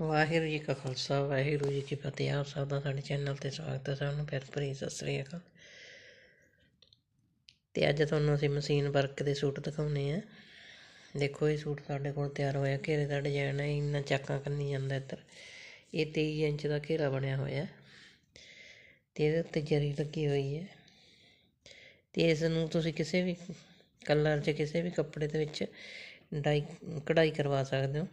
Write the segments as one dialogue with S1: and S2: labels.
S1: ਵਾਹਿਗੁਰੂ ਜੀ ਕਾ ਖਾਲਸਾ, ਵਾਹਿਗੁਰੂ ਜੀ ਕੀ ਫਤਿਹ। ਆਪ ਸਭ ਦਾ ਸਾਡੇ ਚੈਨਲ ਤੇ ਸਵਾਗਤ ਹੈ। ਸਭ ਨੂੰ ਪਿਆਰ ਭਰੀ ਸਤਿ ਸ੍ਰੀ ਅਕਾਲ। ਤੇ ਅੱਜ ਤੁਹਾਨੂੰ ਅਸੀਂ ਮਸ਼ੀਨ ਵਰਕ ਦੇ ਸੂਟ ਦਿਖਾਉਣੇ ਆ। ਦੇਖੋ, ਇਹ ਸੂਟ ਸਾਡੇ ਕੋਲ ਤਿਆਰ ਹੋਇਆ। ਘੇਰੇ ਦਾ ਡਿਜ਼ਾਈਨ ਹੈ, ਇੰਨਾ ਚਾਕਾਂ ਕੰਨੀ ਜਾਂਦਾ ਇੱਧਰ। ਇਹ 23 ਇੰਚ ਦਾ ਘੇਰਾ ਬਣਿਆ ਹੋਇਆ। ਤੇ ਇਹਦੇ ਉੱਤੇ ਜਰੀ ਲੱਗੀ ਹੋਈ ਹੈ। ਤੇ ਇਸ ਨੂੰ ਤੁਸੀਂ ਕਿਸੇ ਵੀ ਕਲਰ 'ਚ, ਕਿਸੇ ਵੀ ਕੱਪੜੇ ਦੇ ਵਿੱਚ ਡਾਈ ਕਢਾਈ ਕਰਵਾ ਸਕਦੇ ਹੋ।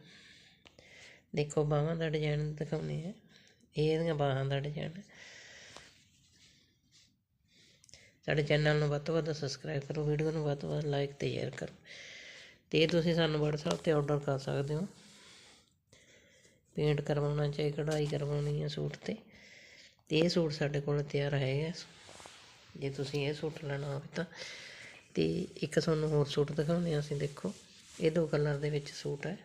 S1: ਦੇਖੋ ਬਾਹਾਂ ਦਾ ਡਿਜ਼ਾਈਨ ਦਿਖਾਉਂਦੇ ਆ ਇਹ ਇਹਦੀਆਂ ਬਾਹਾਂ ਦਾ ਡਿਜ਼ਾਈਨ ਸਾਡੇ ਚੈਨਲ ਨੂੰ ਵੱਧ ਤੋਂ ਵੱਧ ਸਬਸਕ੍ਰਾਈਬ ਕਰੋ ਵੀਡੀਓ ਨੂੰ ਵੱਧ ਤੋਂ ਵੱਧ ਲਾਈਕ ਤੇ ਸ਼ੇਅਰ ਕਰੋ। ਤੇ ਤੁਸੀਂ ਸਾਨੂੰ WhatsApp ਤੇ ਆਰਡਰ ਕਰ ਸਕਦੇ ਹੋ। ਪੇਂਟ ਕਰਵਾਉਣਾ ਚਾਹੇ ਕਢਾਈ ਕਰਵਾਉਣੀ ਹੈ ਸੂਟ ਤੇ। ਤੇ ਇਹ ਸੂਟ ਸਾਡੇ ਕੋਲ ਤਿਆਰ ਹੈਗਾ ਜੇ ਤੁਸੀਂ ਇਹ ਸੂਟ ਲੈਣਾ ਹੋਵੇ ਤਾਂ। ਤੇ ਇੱਕ ਤੁਹਾਨੂੰ ਹੋਰ ਸੂਟ ਦਿਖਾਉਂਦੇ ਹਾਂ ਅਸੀਂ, ਦੇਖੋ। ਇਹ ਦੋ ਕਲਰ ਦੇ ਵਿੱਚ ਸੂਟ ਹੈ।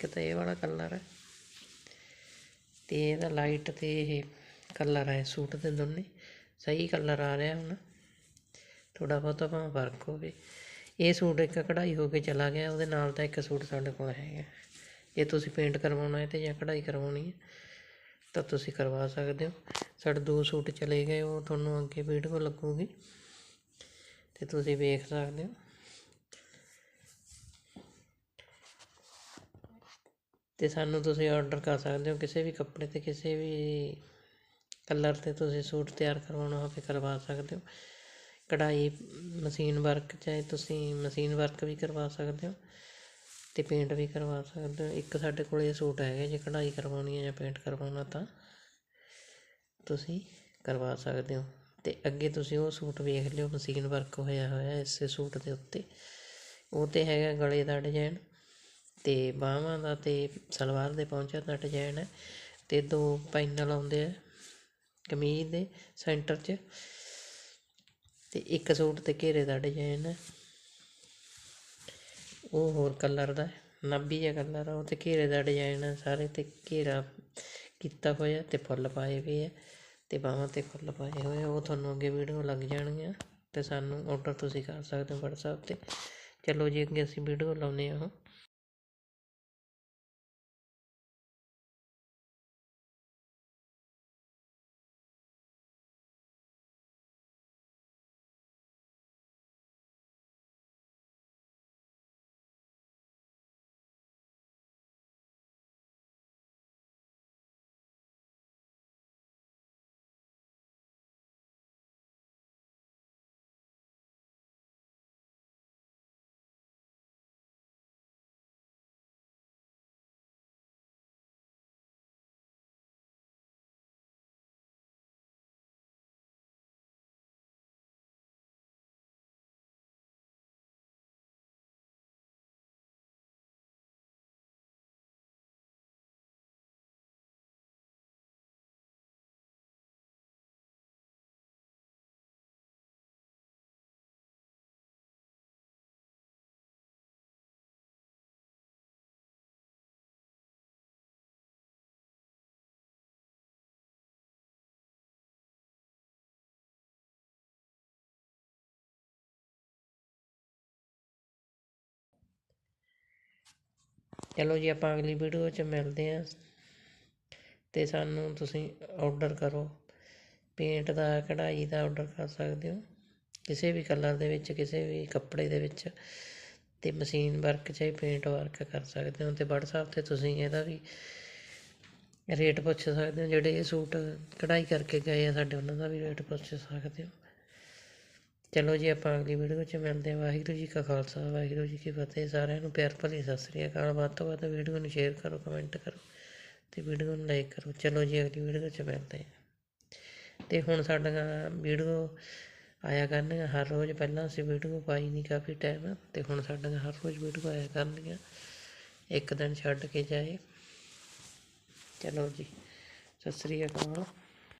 S1: ਇੱਕ ਤਾਂ ਇਹ ਵਾਲਾ ਕਲਰ ਹੈ ਤੇ ਇਹਦਾ ਲਾਈਟ ਤੇ ਇਹ ਕਲਰ ਹੈ ਸੂਟ ਦੇ ਦੋਨੇ। ਸਹੀ ਕਲਰ ਆ ਰਿਹਾ ਹੁਣ। ਥੋੜਾ ਬਹੁਤਾ ਭਾਵੇਂ ਫ਼ਰਕ ਹੋਵੇ। ਇਹ ਸੂਟ ਇੱਕ ਕਢਾਈ ਹੋ ਕੇ ਚਲਾ ਗਿਆ, ਉਹਦੇ ਨਾਲ ਤਾਂ ਇੱਕ ਸੂਟ ਸਾਡੇ ਕੋਲ ਹੈਗਾ। ਜੇ ਤੁਸੀਂ ਪੇਂਟ ਕਰਵਾਉਣਾ ਹੈ ਤੇ ਜਾਂ ਕਢਾਈ ਕਰਵਾਉਣੀ ਹੈ, ਤਾਂ ਤੁਸੀਂ ਕਰਵਾ ਸਕਦੇ ਹੋ। ਸਾਡੇ ਦੋ ਸੂਟ ਚਲੇ ਗਏ, ਉਹ ਤੁਹਾਨੂੰ ਅੱਗੇ ਵੀਡੀਓ ਲੱਗੂਗੀ। ਤੇ ਤੁਸੀਂ ਵੇਖ ਸਕਦੇ ਹੋ। ਅਤੇ ਸਾਨੂੰ ਤੁਸੀਂ ਆਰਡਰ ਕਰ ਸਕਦੇ ਹੋ, ਕਿਸੇ ਵੀ ਕੱਪੜੇ ਤੇ, ਕਿਸੇ ਵੀ ਕਲਰ ਤੇ ਤੁਸੀਂ ਸੂਟ ਤਿਆਰ ਕਰਵਾਉਣਾ ਹੋਵੇ, ਕਰਵਾ ਸਕਦੇ ਹੋ। ਕਢਾਈ ਮਸ਼ੀਨ ਵਰਕ ਚਾਹੇ ਤੁਸੀਂ ਮਸ਼ੀਨ ਵਰਕ ਵੀ ਕਰਵਾ ਸਕਦੇ ਹੋ ਅਤੇ ਪੇਂਟ ਵੀ ਕਰਵਾ ਸਕਦੇ ਹੋ। ਇੱਕ ਸਾਡੇ ਕੋਲ ਇਹ ਸੂਟ ਹੈਗੇ, ਜੇ ਕਢਾਈ ਕਰਵਾਉਣੀ ਹੈ ਜਾਂ ਪੇਂਟ ਕਰਵਾਉਣਾ ਤਾਂ ਤੁਸੀਂ ਕਰਵਾ ਸਕਦੇ ਹੋ। ਅਤੇ ਅੱਗੇ ਤੁਸੀਂ ਉਹ ਸੂਟ ਵੇਖ ਲਿਓ, ਮਸ਼ੀਨ ਵਰਕ ਹੋਇਆ ਹੋਇਆ, ਇਸੇ ਸੂਟ ਦੇ ਉੱਤੇ। ਉਹ ਤੇ ਹੈਗਾ ਗਲੇ ਦਾ ਡਿਜ਼ਾਇਨ ਅਤੇ ਬਾਹਵਾਂ ਦਾ ਅਤੇ ਸਲਵਾਰ ਦੇ ਪਹੁੰਚਾ ਦਾ ਡਿਜ਼ਾਇਨ ਹੈ ਅਤੇ ਦੋ ਪੈਨਲ ਆਉਂਦੇ ਹੈ ਕਮੀਜ਼ ਦੇ ਸੈਂਟਰ 'ਚ ਅਤੇ ਇੱਕ ਸੂਟ ਤੇ ਘੇਰੇ ਦਾ ਡਿਜ਼ਾਇਨ ਹੈ। ਉਹ ਹੋਰ ਕਲਰ ਦਾ ਨਾਭੀ ਜਿਹਾ ਕਲਰ ਆ, ਉਹ ਤੇ ਘੇਰੇ ਦਾ ਡਿਜ਼ਾਇਨ ਹੈ, ਸਾਰੇ ਤੇ ਘੇਰਾ ਕੀਤਾ ਹੋਇਆ ਅਤੇ ਫੁੱਲ ਪਾਏ ਹੋਏ ਹੈ ਅਤੇ ਬਾਹਵਾਂ ਤੇ ਫੁੱਲ ਪਾਏ ਹੋਏ ਉਹ ਤੁਹਾਨੂੰ ਅੱਗੇ ਵੀਡੀਓ ਲੱਗ ਜਾਣਗੀਆਂ ਅਤੇ ਸਾਨੂੰ ਔਡਰ ਤੁਸੀਂ ਕਰ ਸਕਦੇ ਹੋ ਵਟਸਐਪ ਤੇ। ਚਲੋ ਜੀ, ਅੱਗੇ ਅਸੀਂ ਵੀਡੀਓ ਲਾਉਨੇ ਆ ਚਲੋ ਜੀ, ਆਪਾਂ ਅਗਲੀ ਵੀਡੀਓ 'ਚ ਮਿਲਦੇ ਹਾਂ। ਅਤੇ ਸਾਨੂੰ ਤੁਸੀਂ ਔਡਰ ਕਰੋ। ਪੇਂਟ ਦਾ, ਕਢਾਈ ਦਾ ਔਡਰ ਕਰ ਸਕਦੇ ਹੋ। ਕਿਸੇ ਵੀ ਕਲਰ ਦੇ ਵਿੱਚ, ਕਿਸੇ ਵੀ ਕੱਪੜੇ ਦੇ ਵਿੱਚ ਤੇ ਮਸ਼ੀਨ ਵਰਕ ਚਾਹੇ ਪੇਂਟ ਵਰਕ ਕਰ ਸਕਦੇ ਹੋ। ਤੇ WhatsApp ਤੇ ਤੁਸੀਂ ਇਹਦਾ ਵੀ ਰੇਟ ਪੁੱਛ ਸਕਦੇ ਹੋ। ਜਿਹੜੇ ਇਹ ਸੂਟ ਕਢਾਈ ਕਰਕੇ ਗਏ ਆ, ਸਾਡੇ ਉਹਨਾਂ ਦਾ ਵੀ ਰੇਟ ਪੁੱਛ ਸਕਦੇ ਹੋ। ਚਲੋ ਜੀ, ਆਪਾਂ ਅਗਲੀ ਵੀਡੀਓ 'ਚ ਮਿਲਦੇ ਹਾਂ। ਵਾਹਿਗੁਰੂ ਜੀ ਕਾ ਖਾਲਸਾ, ਵਾਹਿਗੁਰੂ ਜੀ ਕੀ ਫਤਿਹ। ਸਾਰਿਆਂ ਨੂੰ ਪਿਆਰ ਭਰੀ ਸਤਿ ਸ੍ਰੀ ਅਕਾਲ। ਵੱਧ ਤੋਂ ਵੱਧ ਵੀਡੀਓ ਨੂੰ ਸ਼ੇਅਰ ਕਰੋ ਕਮੈਂਟ ਕਰੋ ਤੇ ਵੀਡੀਓ ਨੂੰ ਲਾਈਕ ਕਰੋ। ਚਲੋ ਜੀ, ਅਗਲੀ ਵੀਡੀਓ 'ਚ ਮਿਲਦੇ ਹਾਂ। ਤੇ ਹੁਣ ਸਾਡੀਆਂ ਵੀਡੀਓ ਆਇਆ ਕਰਨਗੀਆਂ। ਹਰ ਰੋਜ਼ ਪਹਿਲਾਂ ਅਸੀਂ ਵੀਡੀਓ ਪਾਈ ਨਹੀਂ ਕਾਫੀ ਟਾਈਮ ਤੇ ਹੁਣ ਸਾਡੀਆਂ ਹਰ ਰੋਜ਼ ਵੀਡੀਓ ਆਇਆ ਕਰਨਗੀਆਂ। ਇੱਕ ਦਿਨ ਛੱਡ ਕੇ ਜਾਏ। ਚਲੋ ਜੀ, ਸਤਿ ਸ੍ਰੀ ਅਕਾਲ।